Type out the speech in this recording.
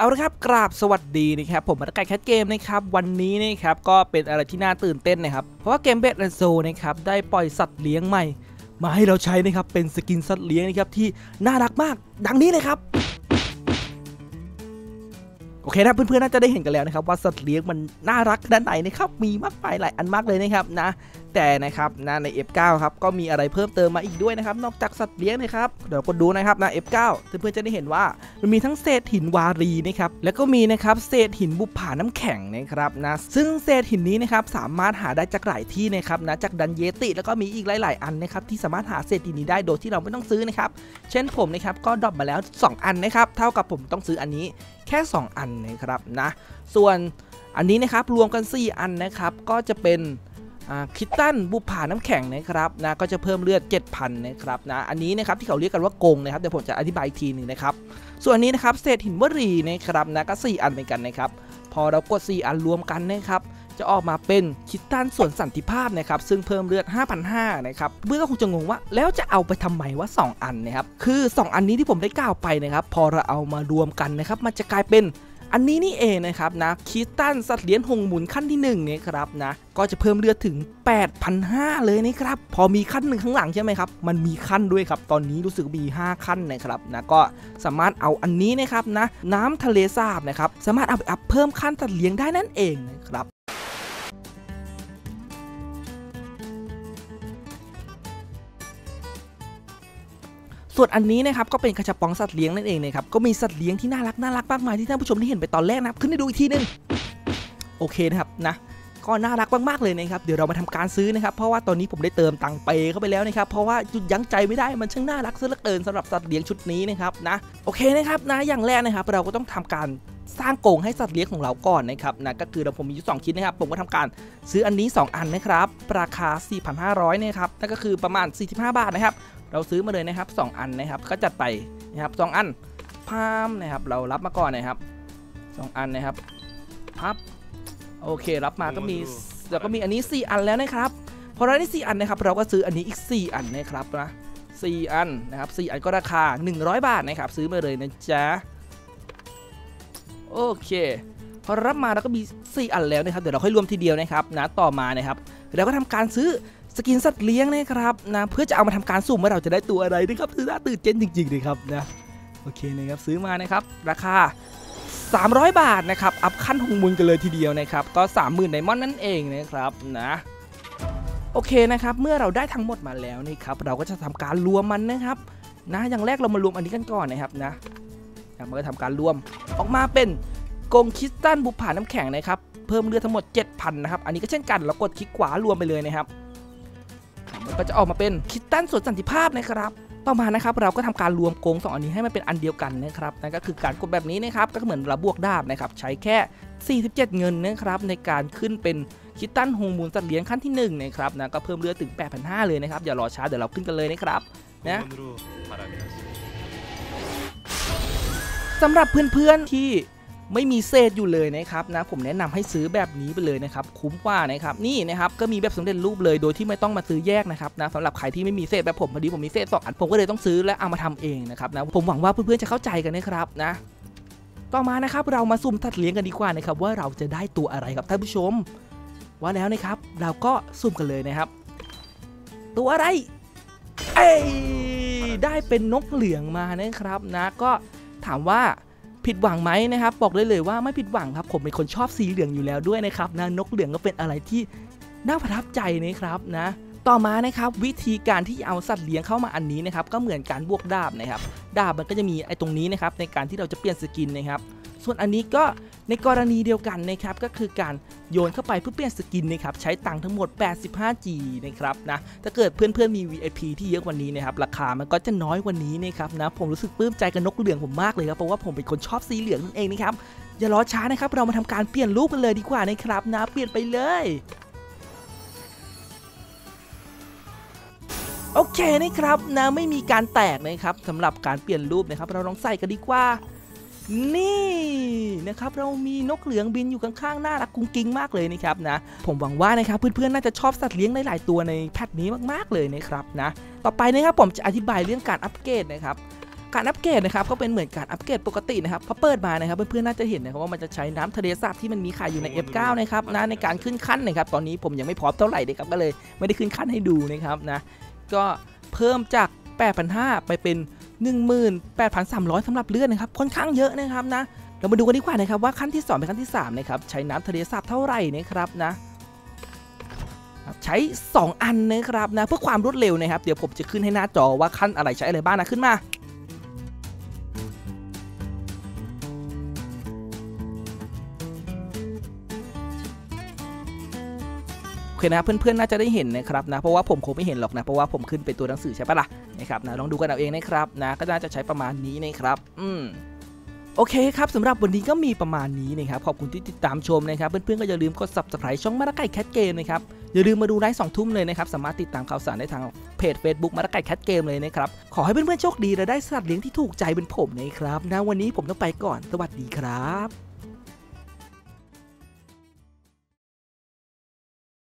เอาละครับกราบสวัสดีนะครับผมมาตะไก่แคทเกมนะครับวันนี้นะครับก็เป็นอะไรที่น่าตื่นเต้นนะครับเพราะว่าเกมเบสแอนโซนะครับได้ปล่อยสัตว์เลี้ยงใหม่ มาให้เราใช้นะครับเป็นสกินสัตว์เลี้ยงนะครับที่น่ารักมากดังนี้เลยครับโอเคนะเพื่อนๆน่าจะได้เห็นกันแล้วนะครับว่าสัตว์เลี้ยงมันน่ารักด้านไหนนะครับมีมากมายหลายอันมากเลยนะครับนะ แต่นะครับนะใน F9 ครับก็มีอะไรเพิ่มเติมมาอีกด้วยนะครับนอกจากสัตว์เลี้ยงนะครับเดี๋ยวกดดูนะครับนะ F9 เพื่อนๆจะได้เห็นว่ามันมีทั้งเศษหินวารีนะครับแล้วก็มีนะครับเศษหินบุปผาน้ำแข็งนะครับนะซึ่งเศษหินนี้นะครับสามารถหาได้จากหลายที่นะครับนะจากดันเยติแล้วก็มีอีกหลาย ๆ อันนะครับที่สามารถหาเศษหินนี้ได้โดยที่เราไม่ต้องซื้อนะครับเช่นผมนะครับก็ดรอปมาแล้ว 2 อันนะครับเท่ากับผมต้องซื้ออันนี้แค่ 2 อันนะครับนะส่วนอันนี้นะครับรวมกัน 4 อันนะครับก็จะเป็น คิตตันบุผาน้ำแข็งนะครับนะก็จะเพิ่มเลือด 7,000นะครับนะอันนี้นะครับที่เขาเรียกกันว่ากงนะครับเดี๋ยวผมจะอธิบายอีกทีหนึ่งนะครับส่วนนี้นะครับเศษหินวรีนะครับนะก็ 4 อันเหมือนกันนะครับพอเรากด 4 อันรวมกันนะครับจะออกมาเป็นคิตตันส่วนสันติภาพนะครับซึ่งเพิ่มเลือด 5,500นะครับเพื่อนก็คงจะงงว่าแล้วจะเอาไปทำไมว่า 2 อันนะครับคือ 2 อันนี้ที่ผมได้กล่าวไปนะครับพอเราเอามารวมกันนะครับมันจะกลายเป็น อันนี้นี่เองนะครับนะคิสตันสัตว์เลี้ยงหงหมุนขั้นที่1เนี่ยครับนะก็จะเพิ่มเลือดถึง 8,500 เลยนะครับ พอมีขั้นหนึ่งข้างหลังใช่ไหมครับ มันมีขั้นด้วยครับ ตอนนี้รู้สึกมี 5 ขั้นนะครับนะก็สามารถเอาอันนี้นะครับนะน้ำทะเลสาบนะครับ สามารถเอาไปอัพเพิ่มขั้นสัตว์เลี้ยงได้นั่นเองนะครับ ส่วนอันนี้นะครับก็เป็นกระชับปองสัตว์เลี้ยงนั่นเองนะครับก็มีสัตว์เลี้ยงที่น่ารักน่ารักมากมายที่ท่านผู้ชมได้เห็นไปตอนแรกนะครับขึ้นให้ดูอีกทีนึงโอเคนะครับนะก็น่ารักมากๆเลยนะครับเดี๋ยวเรามาทำการซื้อนะครับเพราะว่าตอนนี้ผมได้เติมตังเปเข้าไปแล้วนะครับเพราะว่าจุดยั้งใจไม่ได้มันช่างน่ารักซะเหลือเกินสำหรับสัตว์เลี้ยงชุดนี้นะครับนะโอเคนะครับนะอย่างแรกนะครับเราก็ต้องทำการสร้างกรงให้สัตว์เลี้ยงของเราก่อนนะครับนะก็คือเราผมมีอยู่2ชิ้นนะครับผมก็ทำการซื้ออันนี้ 2 อันนะครับราคา 4,500นะครับนั่นก็คือประมาณ 45 บาทนะครับ เราซื้อมาเลยนะครับ 2 อันนะครับ ก็จัดไปนะครับสอันพามนะครับ เรารับมาก่อนนะครับ 2 อันนะครับพับโอเค รับมาก็มีแล้วก็มีอันนี้ 4 อันแล้วนะครับ พอเราได้4อันนะครับ เราก็ซื้ออันนี้อีก 4 อันนะครับนะ4อันนะครับ4อันก็ราคา 100 บาทนะครับ ซื้อมาเลยนะจ๊ะโอเค พอรับมาเราก็มี 4 อันแล้วนะครับ เดี๋ยวเราค่อยรวมทีเดียวนะครับนะต่อมานะครับเราก็ทำการซื้อ สกินสัตว์เลี้ยงนะครับนะเพื่อจะเอามาทำการสุ่มว่าเราจะได้ตัวอะไรนะครับคือน่าตื่นเต้นจริงๆเลยครับนะโอเคนะครับซื้อมานะครับราคา 300 บาทนะครับอัพขั้นหงมุนกันเลยทีเดียวนะครับก็ 30,000ไดมอนด์นั่นเองนะครับนะโอเคนะครับเมื่อเราได้ทั้งหมดมาแล้วนี่ครับเราก็จะทำการรวมมันนะครับนะอย่างแรกเรามารวมอันนี้กันก่อนนะครับนะมันก็ทำการรวมออกมาเป็นกงคิสตันบุผ่าน้ำแข็งนะครับเพิ่มเลือดทั้งหมด 7,000 นะครับ อันนี้ก็เช่นกัน เรากดคลิกขวารวมไปเลยนะครับ ก็จะออกมาเป็นคิตตันส่วนสันติภาพนะครับต่อมานะครับเราก็ทำการรวมโกงสองอันนี้ให้มันเป็นอันเดียวกันนะครับนั่นก็คือการกดแบบนี้นะครับก็เหมือนระบวกดาบนะครับใช้แค่ 47 เงินนะครับในการขึ้นเป็นคิตตันโฮมูลสัตว์เลี้ยงขั้นที่1นะครับนะก็เพิ่มเลือดถึง 8,500 เลยนะครับอย่ารอช้าเดี๋ยวเราขึ้นกันเลยนะครับนะสำหรับเพื่อนๆที่ ไม่มีเศษอยู่เลยนะครับนะผมแนะนำให้ซื้อแบบนี้ไปเลยนะครับคุ้มกว่านะครับนี่นะครับก็มีแบบสำเร็จรูปเลยโดยที่ไม่ต้องมาซื้อแยกนะครับนะสำหรับใครที่ไม่มีเศษแบบผมพอดีผมมีเศษสองอันผมก็เลยต้องซื้อและเอามาทำเองนะครับนะผมหวังว่าเพื่อนๆจะเข้าใจกันนะครับนะต่อมานะครับเรามาสุ่มตัดเลี้ยงกันดีกว่านะครับว่าเราจะได้ตัวอะไรครับท่านผู้ชม ว่าแล้วนะครับ เราก็สุ่มกันเลยนะครับ ตัวอะไร เอ้ได้เป็นนกเหลืองมานะครับนะก็ถามว่า ผิดหวังไหมนะครับ บอกเลยเลยว่าไม่ผิดหวังครับ ผมเป็นคนชอบสีเหลืองอยู่แล้วด้วยนะครับนะนกเหลืองก็เป็นอะไรที่น่าประทับใจนะครับนะต่อมานะครับวิธีการที่เอาสัตว์เลี้ยงเข้ามาอันนี้นะครับก็เหมือนการบวกดาบนะครับดาบมันก็จะมีไอ้ตรงนี้นะครับในการที่เราจะเปลี่ยนสกินนะครับ ส่วนอันนี้ก็ในกรณีเดียวกันนะครับก็คือการโยนเข้าไปเพื่อเปลี่ยนสกินนะครับใช้ตังค์ทั้งหมด 85G นะครับนะถ้าเกิดเพื่อนๆมี VIP ที่เยอะกว่านี้นะครับราคามันก็จะน้อยกว่านี้นะครับนะผมรู้สึกปลื้มใจกับนกเหลืองผมมากเลยครับเพราะว่าผมเป็นคนชอบสีเหลืองนั่นเองนะครับอย่ารอช้านะครับเรามาทำการเปลี่ยนรูปกันเลยดีกว่านะครับนะเปลี่ยนไปเลยโอเคนะครับนะไม่มีการแตกนะครับสำหรับการเปลี่ยนรูปนะครับเราลองใส่กันดีกว่า นี่นะครับเรามีนกเหลืองบินอยู่ข้างๆน่ารักกุ้งกิ้งมากเลยนะครับนะ ผมหวังว่านะครับเพื่อนๆน่าจะชอบสัตว์เลี้ยงหลายๆตัวในแพทนี้มากๆเลยนะครับนะต่อไปนะครับผมจะอธิบายเรื่องการอัปเกรดนะครับการอัปเกรดนะครับก็เป็นเหมือนการอัปเกรดปกตินะครับพอเปิดมานะครับเพื่อนๆน่าจะเห็นนะครับว่ามันจะใช้น้ำทะเลสาบที่มันมีขายอยู่ใน F9 นะครับนะในการขึ้นขั้นนะครับตอนนี้ผมยังไม่พร้อมเท่าไหร่เลยครับก็เลยไม่ได้ขึ้นขั้นให้ดูนะครับนะก็เพิ่มจาก 8,500 ไปเป็น 18,300สำหรับเลือดนะครับค่อนข้างเยอะนะครับนะเรามาดูกันดีกว่านะครับว่าขั้นที่ 2 เป็นขั้นที่3นะครับใช้น้ำทะเลสาบเท่าไหร่นะครับนะใช้ 2 อันนะครับนะเพื่อความรวดเร็วนะครับ เดี๋ยวผมจะขึ้นให้หน้าจอว่าขั้นอะไรใช้อะไรบ้างนะขึ้นมา เคนะเพื่อนๆน่าจะได้เห็นนะครับนะเพราะว่าผมคงไม่เห็นหรอกนะเพราะว่าผมขึ้นเป็นตัวหนังสือใช่ปะล่ะนะครับนะลองดูกันเอาเองนะครับนะก็น่าจะใช้ประมาณนี้นะครับ อืมโอเคครับสำหรับวันนี้ก็มีประมาณนี้นะครับขอบคุณที่ติดตามชมนะครับเพื่อนๆก็อย่าลืมกด subscribe ช่องมาราไก่แคทเกมนะครับอย่าลืมมาดูไลฟ์สองทุ่มเลยนะครับสามารถติดตามข่าวสารได้ทางเพจ Facebook มาราไก่แคทเกมเลยนะครับขอให้เพื่อนๆโชคดีและได้สัตว์เลี้ยงที่ถูกใจเป็นผมนะครับนะวันนี้ผมต้องไปก่อนสวัสดีครับ